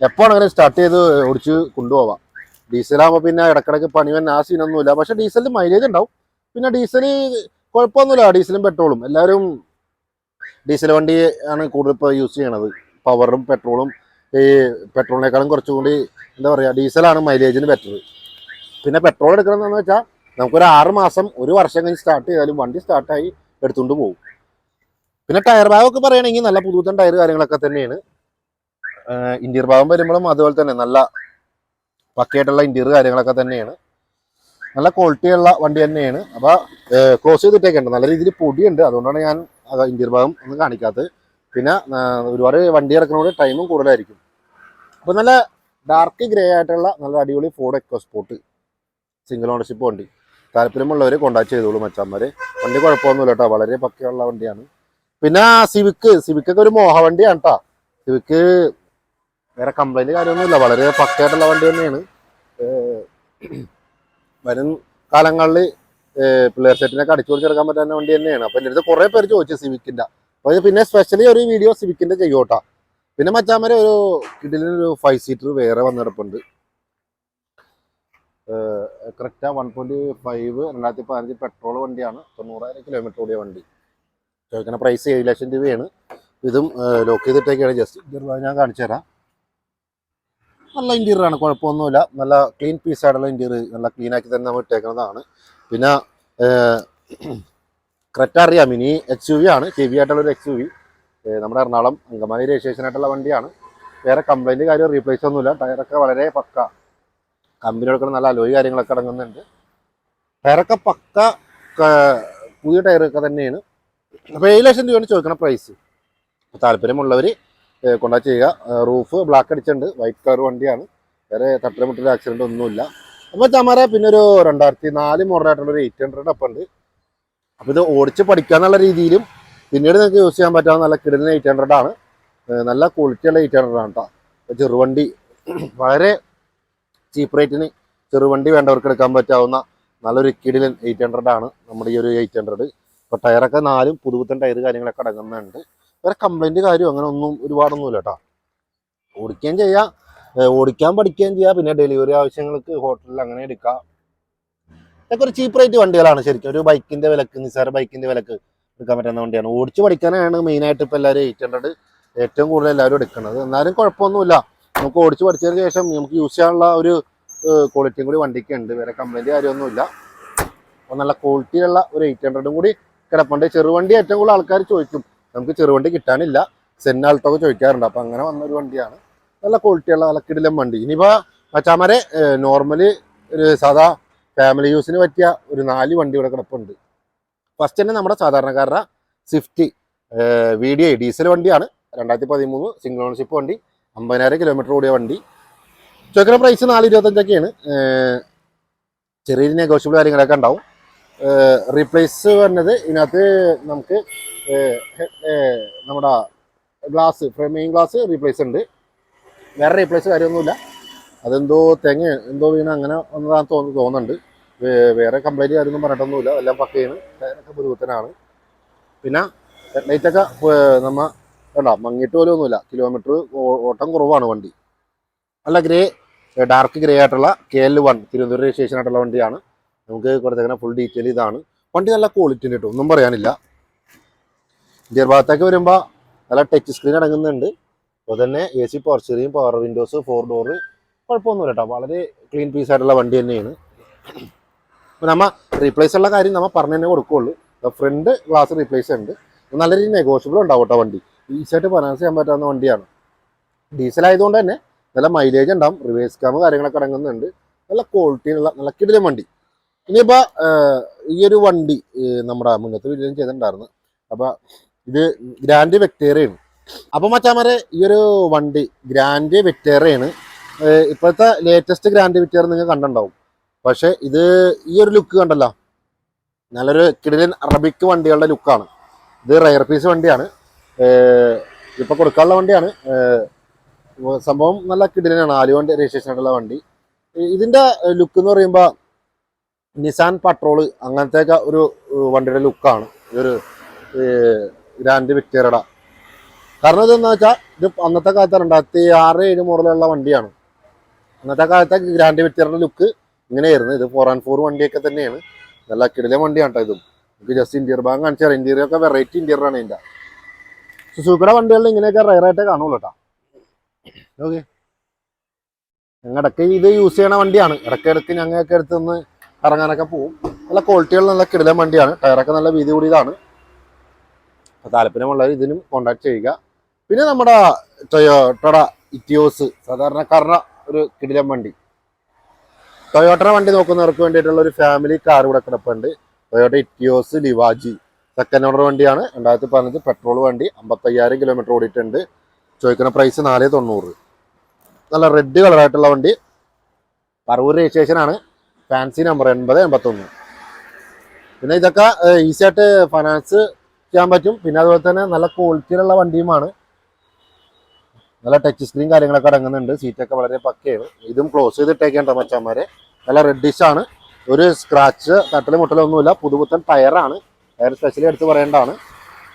എപ്പോൾ അങ്ങനെ സ്റ്റാർട്ട് ചെയ്ത് ഓടിച്ച് കൊണ്ടുപോവാം. ഡീസലാകുമ്പോൾ പിന്നെ ഇടക്കിടക്ക് പണി വന്നാസിനൊന്നുമില്ല സീനൊന്നുമില്ല പക്ഷേ ഡീസലിൽ മൈലേജ് ഉണ്ടാവും. പിന്നെ ഡീസൽ കുഴപ്പമൊന്നുമില്ല ഡീസലും പെട്രോളും. എല്ലാവരും ഡീസൽ വണ്ടി ആണ് കൂടുതൽ ഇപ്പോൾ യൂസ് ചെയ്യണത്. പവറും പെട്രോളും ഈ പെട്രോളിനേക്കാളും കുറച്ചുകൂടി എന്താ പറയുക ഡീസലാണ് മൈലേജിന് ബെറ്റർ പിന്നെ പെട്രോൾ എടുക്കണമെന്ന് വെച്ചാൽ നമുക്കൊരു ആറ് മാസം ഒരു വർഷം കഴിഞ്ഞ് സ്റ്റാർട്ട് ചെയ്താലും വണ്ടി സ്റ്റാർട്ടായി എടുത്തുകൊണ്ട് പോകും. പിന്നെ ടയർ ഭാഗമൊക്കെ പറയുകയാണെങ്കിൽ നല്ല പുതുത്തൻ ടയർ കാര്യങ്ങളൊക്കെ തന്നെയാണ്. ഇന്റീരിയർ ഭാഗം വരുമ്പോഴും അതുപോലെ തന്നെ നല്ല പക്കയായിട്ടുള്ള ഇന്റീരിയർ കാര്യങ്ങളൊക്കെ തന്നെയാണ്. നല്ല ക്വാളിറ്റിയുള്ള വണ്ടി തന്നെയാണ്. അപ്പോൾ ക്ലോസ് ചെയ്തിട്ടേക്കുണ്ട്. നല്ല രീതിയിൽ പൊടിയുണ്ട്. അതുകൊണ്ടാണ് ഞാൻ ഇന്ത്യൻ ഭാഗം ഒന്നും കാണിക്കാത്തത്. പിന്നെ ഒരുപാട് വണ്ടി ഇറക്കുന്നതോട് ടൈമും കൂടുതലായിരിക്കും. അപ്പോൾ നല്ല ഡാർക്ക് ഗ്രേ ആയിട്ടുള്ള നല്ല അടിപൊളി ഫോർഡ് എക്കോസ്പോർട്ട് സിംഗിൾ ഓണർഷിപ്പ് വണ്ടി. താല്പര്യമുള്ളവരെ കോൺടാക്ട് ചെയ്തോളൂ മച്ചാന്മാര്. വണ്ടി കുഴപ്പമൊന്നുമില്ല കേട്ടോ വളരെ പക്കയുള്ള വണ്ടിയാണ്. പിന്നെ സിവിക്ക് സിവിക്കൊക്കെ ഒരു മോഹ വണ്ടിയാണ് കേട്ടോ സിവിക്ക് വേറെ കംപ്ലൈന്റ് കാര്യമൊന്നുമില്ല. വളരെ പക്കയായിട്ടുള്ള വണ്ടി തന്നെയാണ്. വരും കാലങ്ങളിൽ പിള്ളേർ സെറ്റിനൊക്കെ അടിച്ചു കൊടുത്തെടുക്കാൻ പറ്റുന്ന വണ്ടി തന്നെയാണ്. അപ്പൊ എന്റെ അടുത്ത് കുറെ പേര് ചോദിച്ചു സിവിക്കിന്റെ അപ്പൊ പിന്നെ സ്പെഷ്യലി ഒരു വീഡിയോ സിവിക്കിന്റെ ചെയ്യോട്ടാ. പിന്നെ മച്ചാമരെ ഒരു കിഡിലിനൊരു ഫൈവ് സീറ്റർ വേറെ വന്നെടുപ്പുണ്ട് കറക്റ്റാ വൺ പോയിന്റ് ഫൈവ് രണ്ടായിരത്തി പതിനഞ്ച് പെട്രോൾ വണ്ടിയാണ്. തൊണ്ണൂറായിരം കിലോമീറ്റർ ഓടിയ വണ്ടി. ചോദിക്കുന്ന പ്രൈസ് ഏഴ് ലക്ഷം രൂപയാണ്. ഇതും ലോക്ക് ചെയ്തിട്ടേക്കാണ്. ജസ്റ്റ് ഞാൻ കാണിച്ചു തരാം നല്ല ഇന്റീരിയർ ആണ് കുഴപ്പമൊന്നുമില്ല. നല്ല ക്ലീൻ പീസ് ആയിട്ടുള്ള ഇന്റീരിയർ നല്ല ക്ലീൻ ആക്കി തന്നെ നമ്മൾ ഇട്ടേക്കുന്നതാണ്. പിന്നെ ക്രെറ്റ അറിയാം മിനി എക്സ് യു വി ആണ്. ഹെവി ആയിട്ടുള്ള ഒരു എക്സ് യു വി നമ്മുടെ എറണാകുളം അങ്കമാലി രജിസ്ട്രേഷൻ ആയിട്ടുള്ള വണ്ടിയാണ്. വേറെ കംപ്ലൈന്റ് കാര്യം റീപ്ലേസ് ഒന്നുമില്ല. ടയറൊക്കെ വളരെ പക്ക. കമ്പനി എടുക്കുന്ന നല്ല അലോയി കാര്യങ്ങളൊക്കെ അടങ്ങുന്നുണ്ട്. ടയറൊക്കെ പക്ക പുതിയ ടയറൊക്കെ തന്നെയാണ്. അപ്പോൾ ഏഴ് ലക്ഷം രൂപയാണ് ചോദിക്കുന്ന പ്രൈസ് താല്പര്യമുള്ളവർ കോണ്ടാക്ട് ചെയ്യുക. റൂഫ് ബ്ലാക്ക് അടിച്ചിട്ടുണ്ട്. വൈറ്റ് കളർ വണ്ടിയാണ്. വേറെ തട്ടിമുട്ടിൽ ആക്സിഡന്റ് ഒന്നുമില്ല. അപ്പോൾ തമാര പിന്നെ ഒരു രണ്ടായിരത്തി നാല് മോഡലായിട്ടുള്ള ഒരു എയ്റ്റ് ഹൺഡ്രഡ് അപ്പം ഉണ്ട്. അപ്പോൾ ഇത് ഓടിച്ച് പഠിക്കാന്നുള്ള രീതിയിലും പിന്നീട് നിങ്ങൾക്ക് യൂസ് ചെയ്യാൻ പറ്റാവുന്ന നല്ല കിടലിന് എയ്റ്റ് ഹൺഡ്രഡ് ആണ്. നല്ല ക്വാളിറ്റിയുള്ള എയ്റ്റ് ഹൺഡ്രഡ് ആണ് കേട്ടോ ചെറുവണ്ടി വളരെ ചീപ്പ് റേറ്റിന് ചെറുവണ്ടി വേണ്ടവർക്ക് എടുക്കാൻ പറ്റാവുന്ന നല്ലൊരു കിടിലൻ എയ്റ്റ് ഹൺഡ്രഡ് ആണ് നമ്മുടെ ഈ ഒരു എയ്റ്റ് ഹൺഡ്രഡ് ഇപ്പോൾ ടയറൊക്കെ നാലും പുതുപുത്തൻ ടയർ കാര്യങ്ങളൊക്കെ അടങ്ങുന്നുണ്ട്. വേറെ കംപ്ലൈന്റ് കാര്യം അങ്ങനെ ഒന്നും ഒരുപാടൊന്നുമില്ല കേട്ടോ ഓടിക്കുകയും ചെയ്യാം. ഓടിക്കാൻ പഠിക്കുകയും ചെയ്യാം. പിന്നെ ഡെലിവറി ആവശ്യങ്ങൾക്ക് ഹോട്ടലിൽ അങ്ങനെ എടുക്കാം. ഇതൊക്കെ ഒരു ചീപ്പ് റേറ്റ് വണ്ടികളാണ് ശരിക്കും. ഒരു ബൈക്കിന്റെ വിലക്ക് നിസ്സാര ബൈക്കിന്റെ വിലക്ക് എടുക്കാൻ പറ്റുന്ന വണ്ടിയാണ്. ഓടിച്ച് പഠിക്കാനാണ് മെയിനായിട്ട് ഇപ്പോൾ എല്ലാവരും എയ്റ്റ് ഹൺഡ്രഡ് ഏറ്റവും കൂടുതൽ എല്ലാവരും എടുക്കുന്നത്. എന്നാലും കുഴപ്പമൊന്നുമില്ല. നമുക്ക് ഓടിച്ച് പഠിച്ചതിന് ശേഷം നമുക്ക് യൂസ് ചെയ്യാനുള്ള ഒരു ക്വാളിറ്റിയും കൂടി വണ്ടിക്ക് ഉണ്ട്. വേറെ കംപ്ലൈന്റ് കാര്യമൊന്നുമില്ല. അപ്പോൾ നല്ല ക്വാളിറ്റിയുള്ള ഒരു എയ്റ്റ് ഹൺഡ്രഡും കൂടി കിടപ്പുണ്ട്. ചെറുവണ്ടി ഏറ്റവും കൂടുതൽ ആൾക്കാർ ചോദിക്കും. നമുക്ക് ചെറുവണ്ടി കിട്ടാനില്ല. സെന്നാൾട്ടൊക്കെ ചോദിക്കാറുണ്ട്. അപ്പം അങ്ങനെ വന്ന ഒരു വണ്ടിയാണ്. നല്ല ക്വാളിറ്റിയുള്ള ഉള്ള കിടിലം വണ്ടി. ഇനിയിപ്പോൾ മച്ചാമരെ നോർമലി ഒരു സാധാ ഫാമിലി യൂസിന് പറ്റിയ ഒരു നാല് വണ്ടി ഇവിടെ കിടപ്പുണ്ട്. ഫസ്റ്റ് തന്നെ നമ്മുടെ സാധാരണക്കാരുടെ Swift V D I diesel വണ്ടിയാണ്. രണ്ടായിരത്തി പതിമൂന്ന് സിംഗിൾ ഓണർഷിപ്പ് വണ്ടി. അമ്പതിനായിരം കിലോമീറ്റർ ഓടിയ വണ്ടി. ചോദിക്കുന്ന പ്രൈസ് നാല് ഇരുപത്തഞ്ചൊക്കെയാണ് ചെറിയ നെഗോഷ്യബിൾ കാര്യങ്ങളൊക്കെ ഉണ്ടാവും. റീപ്ലേസ് വരുന്നത് ഇതിനകത്ത് നമുക്ക് നമ്മുടെ ഗ്ലാസ് മെയിൻ ഗ്ലാസ് റീപ്ലേസ് ഉണ്ട്. വേറെ റീപ്ലേസ് കാര്യമൊന്നുമില്ല. അതെന്തോ തെങ്ങ് എന്തോ വീണ് അങ്ങനെ വന്നതാന്ന് തോന്നുന്നു തോന്നുന്നുണ്ട്. വേറെ കംപ്ലൈന്റ് കാര്യമൊന്നും പറഞ്ഞിട്ടൊന്നുമില്ല. എല്ലാം പക്കയാണ് ടയറൊക്കെ പുതുപുത്തനാണ് പിന്നെ ഹെഡ്ലൈറ്റൊക്കെ നമ്മ വേണ്ട മങ്ങിട്ട് പോലും ഒന്നുമില്ല. കിലോമീറ്റർ ഓട്ടം കുറവാണ് വണ്ടി. നല്ല ഗ്രേ ഡാർക്ക് ഗ്രേ ആയിട്ടുള്ള K L one Thiruvananthapuram registration ആയിട്ടുള്ള വണ്ടിയാണ്. നമുക്ക് കൊടുത്തേക്കുന്ന ഫുൾ ഡീറ്റെയിൽ ഇതാണ്. വണ്ടി നല്ല ക്വാളിറ്റി ഉണ്ട് കേട്ടോ. ഒന്നും പറയാനില്ല. ഇന്ത്യർ ഭാഗത്തേക്ക് വരുമ്പോൾ നല്ല ടച്ച് സ്ക്രീൻ അടങ്ങുന്നുണ്ട്. അപ്പോൾ തന്നെ A C power power windows four door കുഴപ്പമൊന്നുമില്ല കേട്ടോ. വളരെ ക്ലീൻ പീസ് ആയിട്ടുള്ള വണ്ടി തന്നെയാണ്. അപ്പോൾ നമ്മൾ റീപ്ലേസ് ഉള്ള കാര്യം നമ്മൾ പറഞ്ഞു തന്നെ കൊടുക്കുകയുള്ളൂ ഫ്രണ്ട് ഗ്ലാസ് റീപ്ലേസ് ഉണ്ട്. നല്ല രീതിയിൽ നെഗോഷ്യബിൾ ഉണ്ടാവും കേട്ടോ വണ്ടി. ഈസിയായിട്ട് ഫൈനാൻസ് ചെയ്യാൻ പറ്റാവുന്ന വണ്ടിയാണ്. ഡീസൽ ആയതുകൊണ്ട് തന്നെ നല്ല മൈലേജ് ഉണ്ടാവും. റിവേഴ്സ് ക്യാമ് കാര്യങ്ങളൊക്കെ അടങ്ങുന്നുണ്ട്. നല്ല ക്വാളിറ്റിയുള്ള നല്ല കിടിലൻ വണ്ടി. ഇനിയിപ്പോൾ ഈ ഒരു വണ്ടി നമ്മുടെ മുന്നത്തെ വീട്ടിലും ചെയ്തിട്ടുണ്ടായിരുന്നു. അപ്പൊ ഇത് ഗ്രാൻഡ് വെക്ടേറിയാണ് അപ്പം മച്ചാമാരെ ഈ ഒരു വണ്ടി ഗ്രാൻഡ് വെക്ടേറിയാണ് ഇപ്പോഴത്തെ ലേറ്റസ്റ്റ് ഗ്രാൻഡ് വെക്ടേറിയ നിങ്ങൾ കണ്ടിട്ടുണ്ടാവും. പക്ഷേ ഇത് ഈ ഒരു ലുക്ക് കണ്ടല്ലോ. നല്ലൊരു കിടിലൻ അറബിക് വണ്ടികളുടെ ലുക്കാണ് ഇത് റയർ പീസ് വണ്ടിയാണ്. ഇപ്പോൾ കൊടുക്കാനുള്ള വണ്ടിയാണ്. സംഭവം നല്ല കിടിലനാണ്. ആലു വണ്ടി രജിസ്ട്രേഷൻ ആയിട്ടുള്ള വണ്ടി ഇതിന്റെ ലുക്ക് എന്ന് പറയുമ്പോൾ നിസാൻ പട്രോൾ അങ്ങനത്തെയൊക്കെ ഒരു വണ്ടിയുടെ ലുക്കാണ് ഒരു ഗ്രാൻഡ് വിക്ടേറിയട. കാരണം ഇതെന്ന് വെച്ചാൽ ഇത് അന്നത്തെ കാലത്ത് രണ്ടായിരത്തി ആറ് ഏഴ് മോഡലുള്ള വണ്ടിയാണ്. അന്നത്തെ കാലത്തെ ഗ്രാൻഡ് വിക്ടേറിയുടെ ലുക്ക് ഇങ്ങനെയായിരുന്നു. ഇത് ഫോർ ആൻഡ് ഫോർ വണ്ടിയൊക്കെ തന്നെയാണ്. നല്ല കിടിലെ വണ്ടിയാണ് കേട്ടോ ഇതും. നമുക്ക് ജസ്റ്റ് ഇന്റീരിയർ ഭാഗം കാണിച്ചാൽ ഇന്റീരിയർ ഒക്കെ വെറൈറ്റി ഇന്റീരിയർ ആണ് ഇതിന്റെ. സുസൂക്കിയുടെ വണ്ടികളിൽ ഇങ്ങനെയൊക്കെ റയറായിട്ടേ കാണുള്ളൂ കേട്ടോ. ഓക്കെ ഞങ്ങൾ ഇടയ്ക്ക് ഇത് യൂസ് ചെയ്യണ വണ്ടിയാണ്. ഇടയ്ക്ക് ഇടയ്ക്ക് ഞങ്ങൾക്ക് അടുത്ത് നിന്ന് ഇറങ്ങാനൊക്കെ പോകും നല്ല ക്വാളിറ്റിയുള്ള നല്ല കിടിലൻ വണ്ടിയാണ്. ടയറൊക്കെ നല്ല വീതി കൂടിയതാണ്. താല്പര്യമുള്ളവർ ഇതിനും കോൺടാക്ട് ചെയ്യുക. പിന്നെ നമ്മുടെ ടൊയോട്ടോട ഇറ്റിയോസ് സാധാരണക്കാരുടെ ഒരു കിടിലം വണ്ടി. ടൊയോട്ടയുടെ വണ്ടി നോക്കുന്നവർക്ക് വേണ്ടിയിട്ടുള്ള ഒരു ഫാമിലി കാർ ഇവിടെ കിടപ്പുണ്ട്. ടൊയോട്ട ഇറ്റിയോസ് ലിവാജി സെക്കൻഡ് ഓർഡർ വണ്ടിയാണ്. രണ്ടായിരത്തി പതിനഞ്ച് പെട്രോൾ വണ്ടി. അമ്പത്തയ്യായിരം കിലോമീറ്റർ ഓടിയിട്ടുണ്ട്. ചോദിക്കുന്ന പ്രൈസ് നാല് തൊണ്ണൂറ്. നല്ല റെഡ് കളറായിട്ടുള്ള വണ്ടി. പറവൂർ രജിസ്ട്രേഷൻ ആണ്. ഫാൻസി നമ്പർ എൺപത് എൺപത്തൊന്ന്. പിന്നെ ഇതൊക്കെ ഈസിയായിട്ട് ഫൈനാൻസ് ചെയ്യാൻ പറ്റും. പിന്നെ അതുപോലെ തന്നെ നല്ല ക്വാളിറ്റിയിലുള്ള വണ്ടിയുമാണ്. നല്ല ടച്ച് സ്ക്രീൻ കാര്യങ്ങളൊക്കെ അടങ്ങുന്നുണ്ട്. സീറ്റൊക്കെ വളരെ പക്കയാണ്. ഇതും ക്ലോസ് ചെയ്തിട്ടേക്കേണ്ട മച്ചാന്മാരെ. നല്ല റെഡിഷ് ആണ്. ഒരു സ്ക്രാച്ച് തട്ടലും മുട്ടലൊന്നുമില്ല. പുതുപുത്തൻ ടയറാണ് ടയർ സ്പെഷ്യലി എടുത്ത് പറയേണ്ടതാണ്.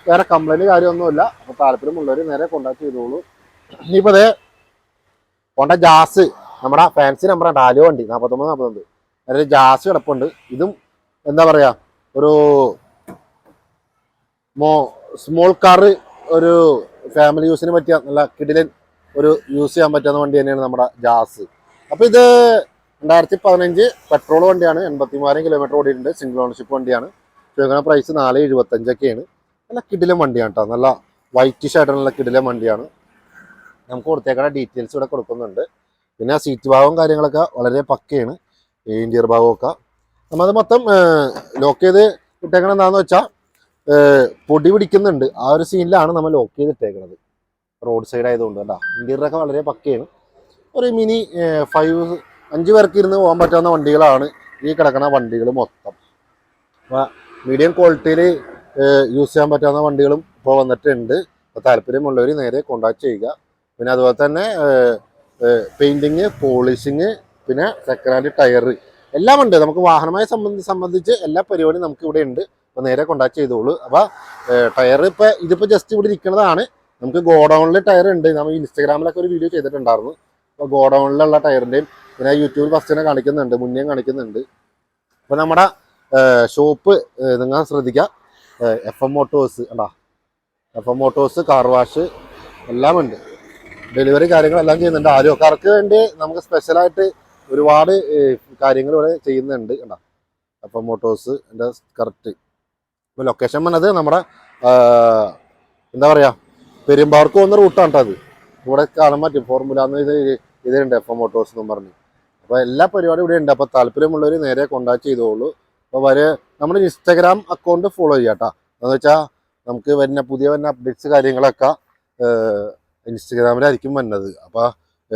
വേറെ കംപ്ലൈന്റ് കാര്യമൊന്നുമില്ല. അപ്പോൾ താല്പര്യമുള്ളവർ നേരെ കോൺടാക്ട് ചെയ്തോളൂ. ഇനിയിപ്പോൾ അതേ കൊണ്ട ജാസ്. നമ്മുടെ ഫാൻസി നമ്പറാണ് ആലോ വണ്ടി. നാൽപ്പത്തൊമ്പത് നാൽപ്പത്തൊമ്പത് അതിൽ ജാസ് കിടപ്പുണ്ട്. ഇതും എന്താ പറയുക ഒരു മോ സ്മോൾ കാറ് ഒരു ഫാമിലി യൂസിന് പറ്റിയ നല്ല കിടിലൻ ഒരു യൂസ് ചെയ്യാൻ പറ്റുന്ന വണ്ടി തന്നെയാണ് നമ്മുടെ ജാസ് അപ്പോൾ ഇത് രണ്ടായിരത്തി പതിനഞ്ച് പെട്രോൾ വണ്ടിയാണ്. എൺപത്തി മൂവായിരം കിലോമീറ്റർ ഓടിയിട്ടുണ്ട്. സിംഗിൾ ഓണർഷിപ്പ് വണ്ടിയാണ്. ചോദിക്കുന്ന പ്രൈസ് നാല് എഴുപത്തഞ്ചൊക്കെയാണ്. നല്ല കിടിലൻ വണ്ടിയാണ് കേട്ടോ നല്ല വൈറ്റിഷ് ആയിട്ടുള്ള കിടിലൻ വണ്ടിയാണ്. നമുക്ക് കൊടുത്തേക്കുന്ന ഡീറ്റെയിൽസ് ഇവിടെ കൊടുക്കുന്നുണ്ട്. പിന്നെ സീറ്റ് ഭാഗവും കാര്യങ്ങളൊക്കെ വളരെ പക്കയാണ്. ഇന്റീരിയർ ഭാഗമൊക്കെ നമ്മളത് മൊത്തം ലോക്ക് ചെയ്ത് ഇട്ടേക്കണം എന്താണെന്ന് വെച്ചാൽ പൊടി പിടിക്കുന്നുണ്ട്. ആ ഒരു സീനിലാണ് നമ്മൾ ലോക്ക് ചെയ്തിട്ടേക്കുന്നത് റോഡ് സൈഡ് ആയതുകൊണ്ട് കേട്ടോ ഇന്റീരിയറൊക്കെ വളരെ പക്കയാണ്. ഒരു മിനി ഫൈവ് അഞ്ച് പേർക്ക് ഇരുന്ന് പോകാൻ പറ്റാവുന്ന വണ്ടികളാണ് ഈ കിടക്കുന്ന വണ്ടികൾ മൊത്തം. മീഡിയം ക്വാളിറ്റിയിൽ യൂസ് ചെയ്യാൻ പറ്റാവുന്ന വണ്ടികളും ഇപ്പോൾ വന്നിട്ടുണ്ട്. അപ്പോൾ താല്പര്യമുള്ളവർ നേരെ കോണ്ടാക്ട് ചെയ്യുക. പിന്നെ അതുപോലെ തന്നെ പെയിന്റിങ് പോളിഷിങ് പിന്നെ സെക്കൻഡ് ഹാൻഡ് ടയർ എല്ലാം ഉണ്ട് നമുക്ക് വാഹനമായി സംബന്ധിച്ച് സംബന്ധിച്ച് എല്ലാ പരിപാടിയും നമുക്ക് ഇവിടെ ഉണ്ട് അപ്പോൾ നേരെ കോൺടാക്ട് ചെയ്തോളൂ. അപ്പോൾ ടയർ ഇപ്പോൾ ഇതിപ്പോൾ ജസ്റ്റ് ഇവിടെ ഇരിക്കുന്നതാണ് നമുക്ക് ഗോഡൗണിൽ ടയർ ഉണ്ട്. നമ്മൾ ഇൻസ്റ്റാഗ്രാമിലൊക്കെ ഒരു വീഡിയോ ചെയ്തിട്ടുണ്ടായിരുന്നു. അപ്പോൾ ഗോഡൗണിലുള്ള ടയറിന്റെയും പിന്നെ യൂട്യൂബിൽ ഫസ്റ്റ് തന്നെ കാണിക്കുന്നുണ്ട്. മുന്നേ കാണിക്കുന്നുണ്ട്. അപ്പോൾ നമ്മുടെ ഷോപ്പ് നിങ്ങൾ ശ്രദ്ധിക്കുക എഫ് എം മോട്ടോഴ്സ് അല്ലാ F M Motors car wash എല്ലാം ഉണ്ട് ഡെലിവറി കാര്യങ്ങളെല്ലാം ചെയ്യുന്നുണ്ട്. ആരോക്കാർക്ക് വേണ്ടി നമുക്ക് സ്പെഷ്യലായിട്ട് ഒരുപാട് കാര്യങ്ങൾ ഇവിടെ ചെയ്യുന്നുണ്ട്. കണ്ടാ? അപ്പം മോട്ടോഴ്സ് എന്റെ കറക്റ്റ് ഇപ്പോൾ ലൊക്കേഷൻ വന്നത് നമ്മുടെ എന്താ പറയുക പെരുമ്പാർക്കും പോകുന്ന റൂട്ടാണ് കേട്ടോ അത്. ഇവിടെ കാണാൻ പറ്റും. ഫോർമുല എന്ന് ഇത് ഇതുണ്ട് എഫ് എം ഓട്ടോസ് എന്നും പറഞ്ഞു. അപ്പോൾ എല്ലാ പരിപാടിയും ഇവിടെ ഉണ്ട്. അപ്പോൾ താല്പര്യമുള്ളവർ നേരെ കോൺടാക്ട് ചെയ്തോളൂ. അപ്പോൾ വരെ നമ്മുടെ ഇൻസ്റ്റാഗ്രാം അക്കൗണ്ട് ഫോളോ ചെയ്യാം കേട്ടോ എന്ന് വെച്ചാൽ നമുക്ക് വരുന്ന പുതിയ വരുന്ന അപ്ഡേറ്റ്സ് കാര്യങ്ങളൊക്കെ ഇൻസ്റ്റഗ്രാമിലായിരിക്കും വരുന്നത്. അപ്പോൾ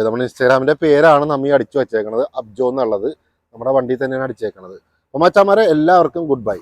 നമ്മുടെ ഇൻസ്റ്റാഗ്രാമിന്റെ പേരാണ് നമ്മ അടിച്ചു വെച്ചേക്കണത്. അബ്ജോ എന്നുള്ളത്. നമ്മുടെ വണ്ടിയിൽ തന്നെയാണ് അടിച്ചേക്കണത്. അപ്പോൾ മച്ചാമാരെ എല്ലാവർക്കും ഗുഡ് ബൈ